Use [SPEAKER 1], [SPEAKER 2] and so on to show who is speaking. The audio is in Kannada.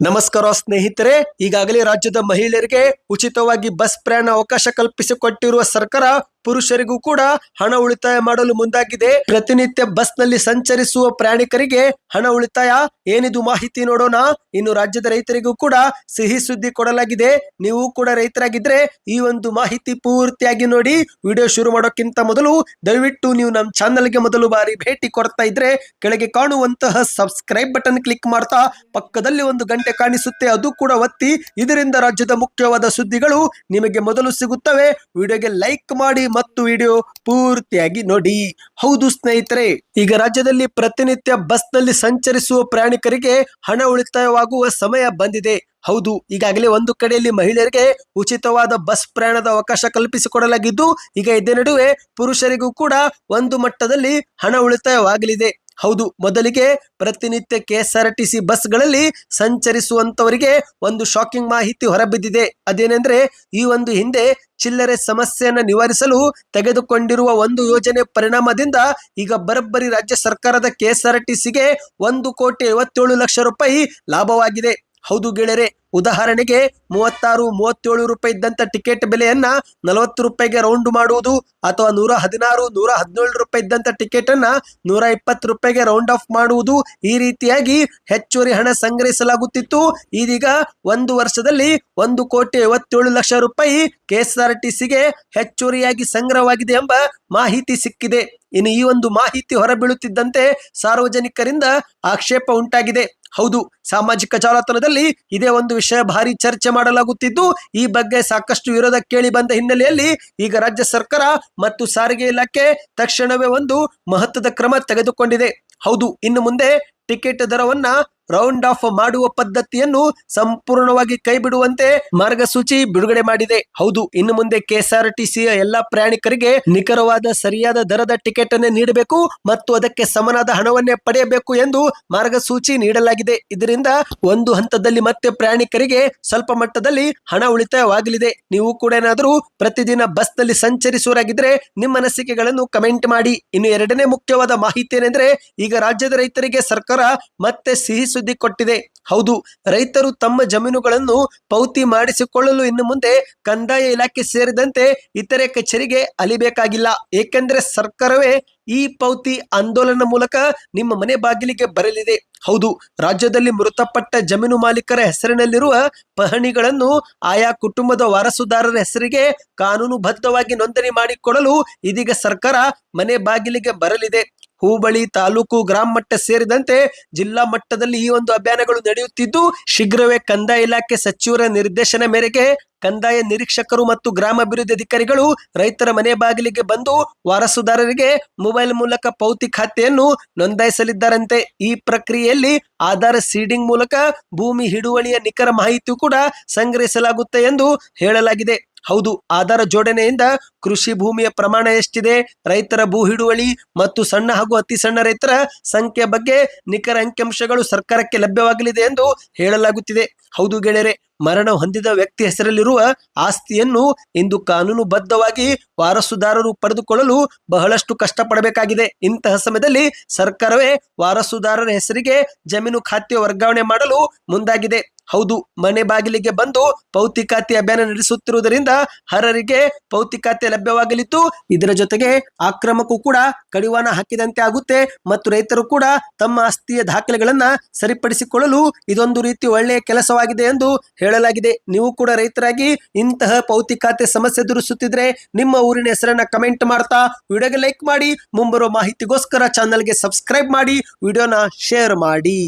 [SPEAKER 1] ನಮಸ್ಕಾರ ಸ್ನೇಹಿತರೆ ಈಗಾಗಲೇ ರಾಜ್ಯದ ಮಹಿಳೆಯರಿಗೆ ಉಚಿತವಾಗಿ ಬಸ್ ಪ್ರಯಾಣ ಅವಕಾಶ ಕಲ್ಪಿಸಿಕೊಟ್ಟಿರುವ ಸರ್ಕಾರ ಪುರುಷರಿಗೂ ಕೂಡ ಹಣ ಉಳಿತಾಯ ಮಾಡಲು ಮುಂದಾಗಿದೆ. ಪ್ರತಿನಿತ್ಯ ಬಸ್ನಲ್ಲಿ ಸಂಚರಿಸುವ ಪ್ರಯಾಣಿಕರಿಗೆ ಹಣ ಉಳಿತಾಯ. ಏನಿದು ಮಾಹಿತಿ ನೋಡೋಣ. ಇನ್ನು ರಾಜ್ಯದ ರೈತರಿಗೂ ಕೂಡ ಸಿಹಿ ಸುದ್ದಿ ಕೊಡಲಾಗಿದೆ. ನೀವು ಕೂಡ ರೈತರಾಗಿದ್ರೆ ಈ ಒಂದು ಮಾಹಿತಿ ಪೂರ್ತಿಯಾಗಿ ನೋಡಿ. ವಿಡಿಯೋ ಶುರು ಮಾಡೋಕ್ಕಿಂತ ಮೊದಲು ದಯವಿಟ್ಟು ನೀವು ನಮ್ಮ ಚಾನಲ್ಗೆ ಮೊದಲು ಬಾರಿ ಭೇಟಿ ಕೊಡ್ತಾ ಇದ್ರೆ ಕೆಳಗೆ ಕಾಣುವಂತಹ ಸಬ್ಸ್ಕ್ರೈಬ್ ಬಟನ್ ಕ್ಲಿಕ್ ಮಾಡ್ತಾ ಪಕ್ಕದಲ್ಲಿ ಒಂದು ಗಂಟೆ ಕಾಣಿಸುತ್ತೆ ಅದು ಕೂಡ ಒತ್ತಿ. ಇದರಿಂದ ರಾಜ್ಯದ ಮುಖ್ಯವಾದ ಸುದ್ದಿಗಳು ನಿಮಗೆ ಮೊದಲು ಸಿಗುತ್ತವೆ. ವಿಡಿಯೋಗೆ ಲೈಕ್ ಮಾಡಿ ಮತ್ತು ವಿಡಿಯೋ ಪೂರ್ತಿಯಾಗಿ ನೋಡಿ. ಹೌದು ಸ್ನೇಹಿತರೆ, ಈಗ ರಾಜ್ಯದಲ್ಲಿ ಪ್ರತಿನಿತ್ಯ ಬಸ್ನಲ್ಲಿ ಸಂಚರಿಸುವ ಪ್ರಯಾಣಿಕರಿಗೆ ಹಣ ಉಳಿತಾಯವಾಗುವ ಸಮಯ ಬಂದಿದೆ. ಹೌದು, ಈಗಾಗಲೇ ಒಂದು ಕಡೆಯಲ್ಲಿ ಮಹಿಳೆಯರಿಗೆ ಉಚಿತವಾದ ಬಸ್ ಪ್ರಯಾಣದ ಅವಕಾಶ ಕಲ್ಪಿಸಿಕೊಡಲಾಗಿದ್ದು, ಈಗ ಇದೇ ನಡುವೆ ಪುರುಷರಿಗೂ ಕೂಡ ಒಂದು ಮಟ್ಟದಲ್ಲಿ ಹಣ ಉಳಿತಾಯವಾಗಲಿದೆ. ಹೌದು, ಮೊದಲಿಗೆ ಪ್ರತಿನಿತ್ಯ ಕೆಎಸ್ಆರ್ಟಿಸಿ ಬಸ್ಗಳಲ್ಲಿ ಸಂಚರಿಸುವಂತವರಿಗೆ ಒಂದು ಶಾಕಿಂಗ್ ಮಾಹಿತಿ ಹೊರಬಿದ್ದಿದೆ. ಅದೇನೆಂದ್ರೆ, ಈ ಒಂದು ಹಿಂದೆ ಚಿಲ್ಲರೆ ಸಮಸ್ಯೆಯನ್ನು ನಿವಾರಿಸಲು ತೆಗೆದುಕೊಂಡಿರುವ ಒಂದು ಯೋಜನೆ ಪರಿಣಾಮದಿಂದ ಈಗ ಬರೋಬ್ಬರಿ ರಾಜ್ಯ ಸರ್ಕಾರದ ಕೆಎಸ್ಆರ್ಟಿಸಿಗೆ ಒಂದು ಕೋಟಿ ಐವತ್ತೇಳು ಲಕ್ಷ ರೂಪಾಯಿ ಲಾಭವಾಗಿದೆ. ಹೌದು ಗೆಳೆಯರೆ ಉದಾಹರಣೆಗೆ ಮೂವತ್ತಾರು, ಮೂವತ್ತೇಳು ರೂಪಾಯಿ ಇದ್ದಂತ ಟಿಕೆಟ್ ಬೆಲೆಯನ್ನ ನಲವತ್ತು ರೂಪಾಯಿಗೆ ರೌಂಡ್ ಮಾಡುವುದು ಅಥವಾ ನೂರ ಹದಿನಾರು, ನೂರ ಹದಿನೇಳು ರೂಪಾಯಿ ಇದ್ದಂತ ಟಿಕೆಟ್ ಅನ್ನ ನೂರ ಇಪ್ಪತ್ತು ರೂಪಾಯಿಗೆ ರೌಂಡ್ ಆಫ್ ಮಾಡುವುದು ಈ ರೀತಿಯಾಗಿ ಹೆಚ್ಚುವರಿ ಹಣ ಸಂಗ್ರಹಿಸಲಾಗುತ್ತಿತ್ತು. ಇದೀಗ ಒಂದು ವರ್ಷದಲ್ಲಿ ಒಂದು ಕೋಟಿ ಐವತ್ತೇಳು ಲಕ್ಷ ರೂಪಾಯಿ ಕೆಎಸ್ಆರ್ಟಿಸಿಗೆ ಹೆಚ್ಚುವರಿಯಾಗಿ ಸಂಗ್ರಹವಾಗಿದೆ ಎಂಬ ಮಾಹಿತಿ ಸಿಕ್ಕಿದೆ. ಇನ್ನು ಈ ಒಂದು ಮಾಹಿತಿ ಹೊರಬೀಳುತ್ತಿದ್ದಂತೆ ಸಾರ್ವಜನಿಕರಿಂದ ಆಕ್ಷೇಪ ಉಂಟಾಗಿದೆ. ಹೌದು, ಸಾಮಾಜಿಕ ಜಾಲತಾಣದಲ್ಲಿ ಇದೇ ಒಂದು ವಿಷಯ ಭಾರಿ ಚರ್ಚೆ ಮಾಡಲಾಗುತ್ತಿದ್ದು, ಈ ಬಗ್ಗೆ ಸಾಕಷ್ಟು ವಿರೋಧ ಕೇಳಿ ಬಂದ ಹಿನ್ನೆಲೆಯಲ್ಲಿ ಈಗ ರಾಜ್ಯ ಸರ್ಕಾರ ಮತ್ತು ಸಾರಿಗೆ ಇಲಾಖೆ ತಕ್ಷಣವೇ ಒಂದು ಮಹತ್ವದ ಕ್ರಮ ತೆಗೆದುಕೊಂಡಿದೆ. ಹೌದು, ಇನ್ನು ಮುಂದೆ ಟಿಕೆಟ್ ದರವನ್ನ ರೌಂಡ್ ಆಫ್ ಮಾಡುವ ಪದ್ಧತಿಯನ್ನು ಸಂಪೂರ್ಣವಾಗಿ ಕೈಬಿಡುವಂತೆ ಮಾರ್ಗಸೂಚಿ ಬಿಡುಗಡೆ ಮಾಡಿದೆ. ಹೌದು, ಇನ್ನು ಮುಂದೆ ಕೆಎಸ್ಆರ್ಟಿಸಿಯ ಎಲ್ಲಾ ಪ್ರಯಾಣಿಕರಿಗೆ ನಿಖರವಾದ ಸರಿಯಾದ ದರದ ಟಿಕೆಟ್ ಅನ್ನೇ ನೀಡಬೇಕು ಮತ್ತು ಅದಕ್ಕೆ ಸಮನಾದ ಹಣವನ್ನೇ ಪಡೆಯಬೇಕು ಎಂದು ಮಾರ್ಗಸೂಚಿ ನೀಡಲಾಗಿದೆ. ಇದರಿಂದ ಒಂದು ಹಂತದಲ್ಲಿ ಮತ್ತೆ ಪ್ರಯಾಣಿಕರಿಗೆ ಸ್ವಲ್ಪ ಮಟ್ಟದಲ್ಲಿ ಹಣ ಉಳಿತಾಯವಾಗಲಿದೆ. ನೀವು ಕೂಡ ಏನಾದರೂ ಪ್ರತಿದಿನ ಬಸ್ನಲ್ಲಿ ಸಂಚರಿಸುವರಾಗಿದ್ರೆ ನಿಮ್ಮ ಅನಿಸಿಕೆಗಳನ್ನು ಕಮೆಂಟ್ ಮಾಡಿ. ಇನ್ನು ಎರಡನೇ ಮುಖ್ಯವಾದ ಮಾಹಿತಿ ಏನೆಂದ್ರೆ, ಈಗ ರಾಜ್ಯದ ರೈತರಿಗೆ ಸರ್ಕಾರ ಮತ್ತೆ ಸಿಹಿ ಸುದ್ದಿ ಕೊಟ್ಟಿದೆ. ಹೌದು, ರೈತರು ತಮ್ಮ ಜಮೀನುಗಳನ್ನು ಪೌತಿ ಮಾಡಿಸಿಕೊಳ್ಳಲು ಇನ್ನು ಮುಂದೆ ಕಂದಾಯ ಇಲಾಖೆ ಸೇರಿದಂತೆ ಇತರೆ ಕಚೇರಿಗೆ ಅಲಿಬೇಕಾಗಿಲ್ಲ. ಏಕೆಂದರೆ ಸರ್ಕಾರವೇ ಈ ಪೌತಿ ಆಂದೋಲನ ಮೂಲಕ ನಿಮ್ಮ ಮನೆ ಬಾಗಿಲಿಗೆ ಬರಲಿದೆ. ಹೌದು, ರಾಜ್ಯದಲ್ಲಿ ಮೃತಪಟ್ಟ ಜಮೀನು ಮಾಲೀಕರ ಹೆಸರಿನಲ್ಲಿರುವ ಪಹಣಿಗಳನ್ನು ಆಯಾ ಕುಟುಂಬದ ವಾರಸುದಾರರ ಹೆಸರಿಗೆ ಕಾನೂನುಬದ್ಧವಾಗಿ ನೋಂದಣಿ ಮಾಡಿಕೊಡಲು ಇದೀಗ ಸರ್ಕಾರ ಮನೆ ಬಾಗಿಲಿಗೆ ಬರಲಿದೆ. ಹೂಬಳಿ ತಾಲೂಕು ಗ್ರಾಮ ಮಟ್ಟ ಸೇರಿದಂತೆ ಜಿಲ್ಲಾ ಮಟ್ಟದಲ್ಲಿ ಈ ಒಂದು ಅಭಿಯಾನಗಳು ನಡೆಯುತ್ತಿದ್ದು, ಶೀಘ್ರವೇ ಕಂದಾಯ ಇಲಾಖೆ ಸಚಿವರ ನಿರ್ದೇಶನ ಮೇರೆಗೆ ಕಂದಾಯ ನಿರೀಕ್ಷಕರು ಮತ್ತು ಗ್ರಾಮಾಭಿವೃದ್ಧಿ ಅಧಿಕಾರಿಗಳು ರೈತರ ಮನೆ ಬಾಗಿಲಿಗೆ ಬಂದು ವಾರಸುದಾರರಿಗೆ ಮೊಬೈಲ್ ಮೂಲಕ ಪೌತಿ ಖಾತೆಯನ್ನು ನೋಂದಾಯಿಸಲಿದ್ದಾರಂತೆ. ಈ ಪ್ರಕ್ರಿಯೆಯಲ್ಲಿ ಆಧಾರ್ ಸೀಡಿಂಗ್ ಮೂಲಕ ಭೂಮಿ ಹಿಡುವಳಿಯ ನಿಖರ ಮಾಹಿತಿಯು ಕೂಡ ಸಂಗ್ರಹಿಸಲಾಗುತ್ತೆ ಎಂದು ಹೇಳಲಾಗಿದೆ. ಹೌದು, ಆಧಾರ ಜೋಡಣೆಯಿಂದ ಕೃಷಿ ಭೂಮಿಯ ಪ್ರಮಾಣ ಎಷ್ಟಿದೆ? ರೈತರ ಭೂ ಹಿಡುವಳಿ ಮತ್ತು ಸಣ್ಣ ಹಾಗೂ ಅತಿ ಸಣ್ಣ ರೈತರ ಸಂಖ್ಯೆ ಬಗ್ಗೆ ನಿಖರ ಅಂಕಿಅಂಶಗಳು ಸರ್ಕಾರಕ್ಕೆ ಲಭ್ಯವಾಗಲಿದೆ ಎಂದು ಹೇಳಲಾಗುತ್ತಿದೆ. ಹೌದು ಗೆಳೆಯರೆ ಮರಣ ಹೊಂದಿದ ವ್ಯಕ್ತಿ ಹೆಸರಲ್ಲಿರುವ ಆಸ್ತಿಯನ್ನು ಇಂದು ಕಾನೂನುಬದ್ಧವಾಗಿ ವಾರಸುದಾರರು ಪಡೆದುಕೊಳ್ಳಲು ಬಹಳಷ್ಟು ಕಷ್ಟಪಡಬೇಕಾಗಿದೆ. ಇಂತಹ ಸಮಯದಲ್ಲಿ ಸರ್ಕಾರವೇ ವಾರಸುದಾರರ ಹೆಸರಿಗೆ ಜಮೀನು ಖಾತೆ ವರ್ಗಾವಣೆ ಮಾಡಲು ಮುಂದಾಗಿದೆ. ಹೌದು, ಮನೆ ಬಾಗಿಲಿಗೆ ಬಂದು ಪೌತಿ ಖಾತೆ ಅಭಿಯಾನ ನಡೆಸುತ್ತಿರುವುದರಿಂದ ಹರರಿಗೆ ಖಾತೆ ಲಭ್ಯವಾಗಲಿದ್ದು, ಇದರ ಜೊತೆಗೆ ಆಕ್ರಮಕ್ಕೂ ಕೂಡ ಕಡಿವಾಣ ಹಾಕಿದಂತೆ ಆಗುತ್ತೆ ಮತ್ತು ರೈತರು ಕೂಡ ತಮ್ಮ ಆಸ್ತಿಯ ದಾಖಲೆಗಳನ್ನ ಸರಿಪಡಿಸಿಕೊಳ್ಳಲು ಇದೊಂದು ರೀತಿ ಒಳ್ಳೆಯ ಕೆಲಸವಾಗಿದೆ ಎಂದು ಹೇಳಲಾಗಿದೆ. ನೀವು ಕೂಡ ರೈತರಾಗಿ ಇಂತಹ ಪೌತಿ ಖಾತೆ ಸಮಸ್ಯೆ ಎದುರಿಸುತ್ತಿದ್ರೆ ನಿಮ್ಮ ಊರಿನ ಹೆಸರನ್ನ ಕಮೆಂಟ್ ಮಾಡ್ತಾ, ವಿಡಿಯೋಗೆ ಲೈಕ್ ಮಾಡಿ, ಮುಂಬರುವ ಮಾಹಿತಿಗೋಸ್ಕರ ಚಾನಲ್ಗೆ ಸಬ್ಸ್ಕ್ರೈಬ್ ಮಾಡಿ, ವಿಡಿಯೋನ ಶೇರ್ ಮಾಡಿ.